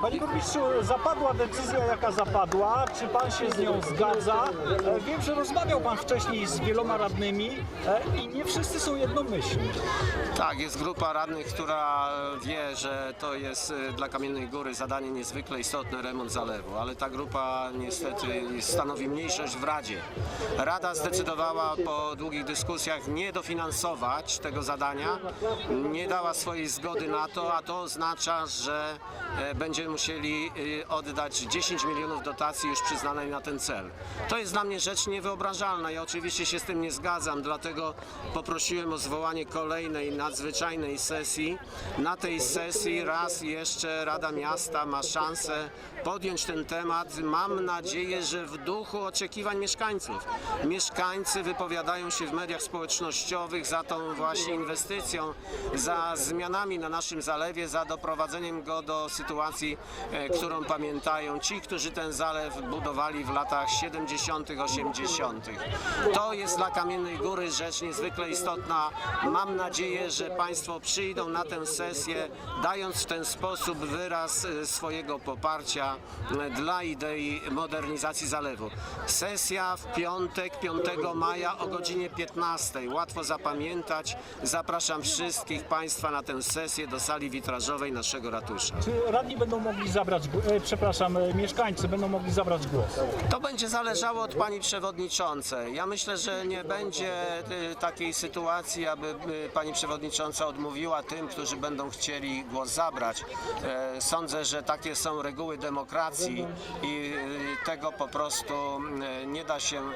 Panie burmistrzu, zapadła decyzja jaka zapadła, czy pan się z nią zgadza? E, Wiem, że rozmawiał pan wcześniej z wieloma radnymi e, i nie wszyscy są jednomyślni. Tak, jest grupa radnych, która wie, że to jest dla Kamiennej Góry zadanie niezwykle istotne, remont zalewu, ale ta grupa niestety stanowi mniejszość w Radzie. Rada zdecydowała po długich dyskusjach nie dofinansować tego zadania, nie dała swojej zgody na to, a to oznacza, że e, będziemy musieli y, oddać 10 milionów dotacji już przyznanej na ten cel. To jest dla mnie rzecz niewyobrażalna. Ja oczywiście się z tym nie zgadzam, dlatego poprosiłem o zwołanie kolejnej nadzwyczajnej sesji. Na tej sesji raz jeszcze Rada Miasta ma szansę podjąć ten temat. Mam nadzieję, że w duchu oczekiwań mieszkańców. Mieszkańcy wypowiadają się w mediach społecznościowych za tą właśnie inwestycją, za zmianami na naszym zalewie, za doprowadzeniem go do sytuacji, e, którą pamiętają ci, którzy ten zalew budowali w latach 70., 80. To jest dla Kamiennej Góry rzecz niezwykle istotna. Mam nadzieję, że Państwo przyjdą na tę sesję, dając w ten sposób wyraz e, swojego poparcia e, dla idei modernizacji zalewu. Sesja w piątek, 5 maja o godzinie 15. Łatwo zapamiętać. Zapraszam wszystkich Państwa na tę sesję do sali witrażowej naszego ratusza. Radni będą mogli zabrać, e, przepraszam, e, mieszkańcy będą mogli zabrać głos? To będzie zależało od pani przewodniczącej. Ja myślę, że nie będzie y, takiej sytuacji, aby y, pani przewodnicząca odmówiła tym, którzy będą chcieli głos zabrać. E, Sądzę, że takie są reguły demokracji i y, tego po prostu y, nie da się y,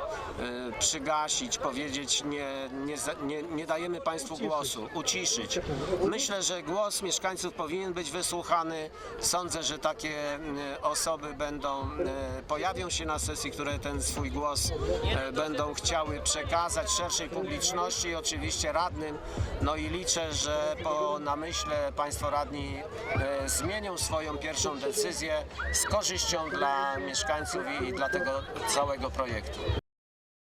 przygasić, powiedzieć nie, nie, za- nie, nie dajemy państwu głosu, uciszyć. Myślę, że głos mieszkańców powinien być wysłuchany. Sądzę, że takie y, osoby będą, y, pojawią się na sesji, które ten swój głos e, będą chciały przekazać szerszej publiczności i oczywiście radnym. No i liczę, że po namyśle Państwo radni e, zmienią swoją pierwszą decyzję z korzyścią dla mieszkańców i dla tego całego projektu.